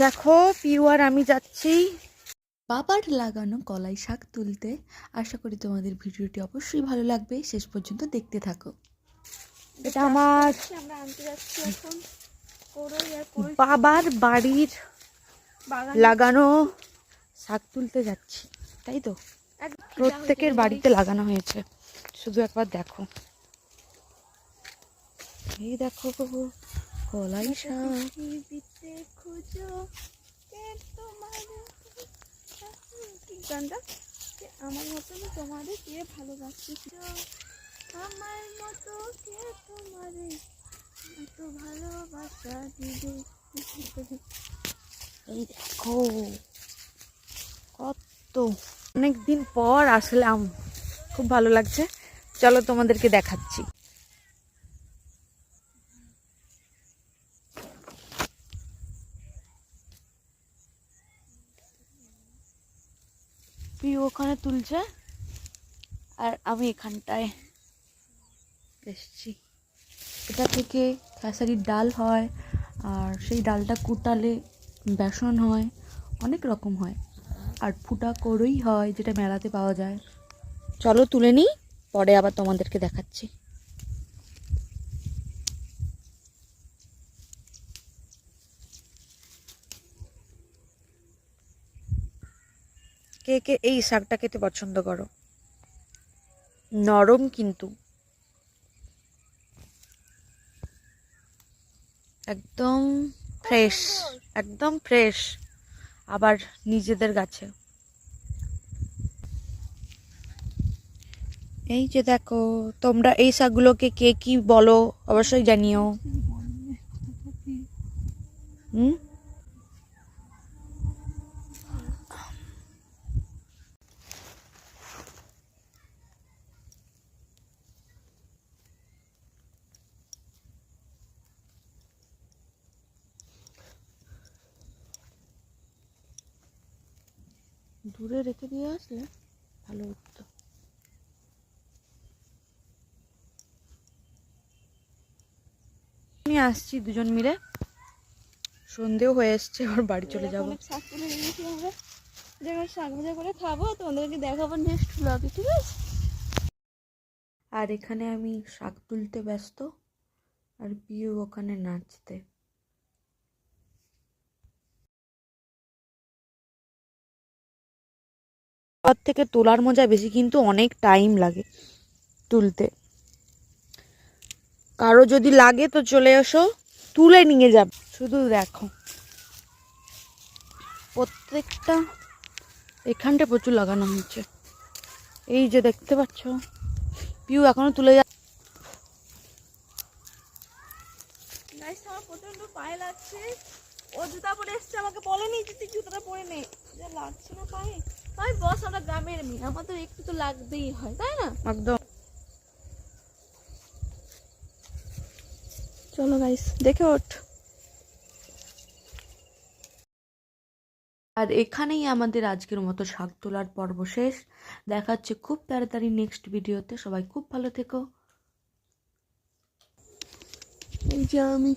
দেখো পিউ আর আমি যাচ্ছি। বাবার লাগানো কলাই শাক তুলতে। আশা করি তোমাদের ভিডিওটি অবশ্যই ভালো লাগবে। শেষ পর্যন্ত দেখতে থাকো। এটা আমার বাবার বাড়ির লাগানো শাক তুলতে যাচ্ছি তাই তো? প্রত্যেকের বাড়িতে লাগানো হয়েছে। শুধু একবার দেখো। এই দেখো কলাই শাক গানটা আমার মতো তোমারে কে ভালোবাসছে? আমার মতো কে তোমারে এত ভালোবাসা দিবে? এই দেখো কত অনেক দিন পর আসলাম। খুব ভালো লাগছে। চলো তোমাদেরকে দেখাচ্ছি। পিউ ওখানে তুলছে? আর আমি এখানটায় এসছি। এটা থেকে খেসারির ডাল হয়, আর সেই ডালটা কুটালে বেসন হয়, অনেক রকম হয়। আর ফুটা করেই হয়, যেটা মেলাতে পাওয়া যায়। চলো তুলে নিই, পরে আবার তোমাদেরকে দেখাচ্ছি। কে কে এই শাকটা খেতে পছন্দ করো? নরম কিন্তু। একদম ফ্রেশ একদম ফ্রেশ আবার নিজেদের গাছে। এই যে দেখো, তোমরা এই শাকগুলোকে কে কি বলো, অবশ্যই জানিও। হুম? দূরে রেখে দিয়ে আসলে ভালো হতো। আমি আসছি দুজন মিলে। সন্ধেও হয়ে এসছে ওর বাড়ি চলে যাব। শাক তুলে নিয়েছি শাক ভাজা করে খাব তোমাদেরকে দেখাবো নেক্সট ব্লগে ঠিক আছে? আর এখানে আমি শাক তুলতে ব্যস্ত আর পিউ ওখানে নাচতে। ঘর থেকে তোলার মজা বেশি কিন্তু অনেক টাইম লাগে তুলতে। কারও যদি লাগে তো চলে এসো, তুলে নিয়ে যাবে। শুধু দেখো। প্রত্যেকটা এখানটা প্রচুর লাগানো হয়েছে। এই যে দেখতে পাচ্ছ, পিউ এখনও তুলে যা প্রচণ্ড পায়ে লাগছে। ও জুতা পরে এসছে, আমাকে বলেনি যে তুই জুতাটা পরে নে। লাগছে না পায়ে। ভাই বস আমরা গ্রামের মেয়ে। আমাদের একটু তো লাগতেই হয় তাই না? একদম। চলো গাইস দেখে ওঠ। আর এখানেই আমাদের আজকের মতো শাক তোলার পর্ব শেষ। দেখাচ্ছে খুব তাড়াতাড়ি নেক্সট ভিডিওতে সবাই খুব ভালো থেকো। এই যে আমি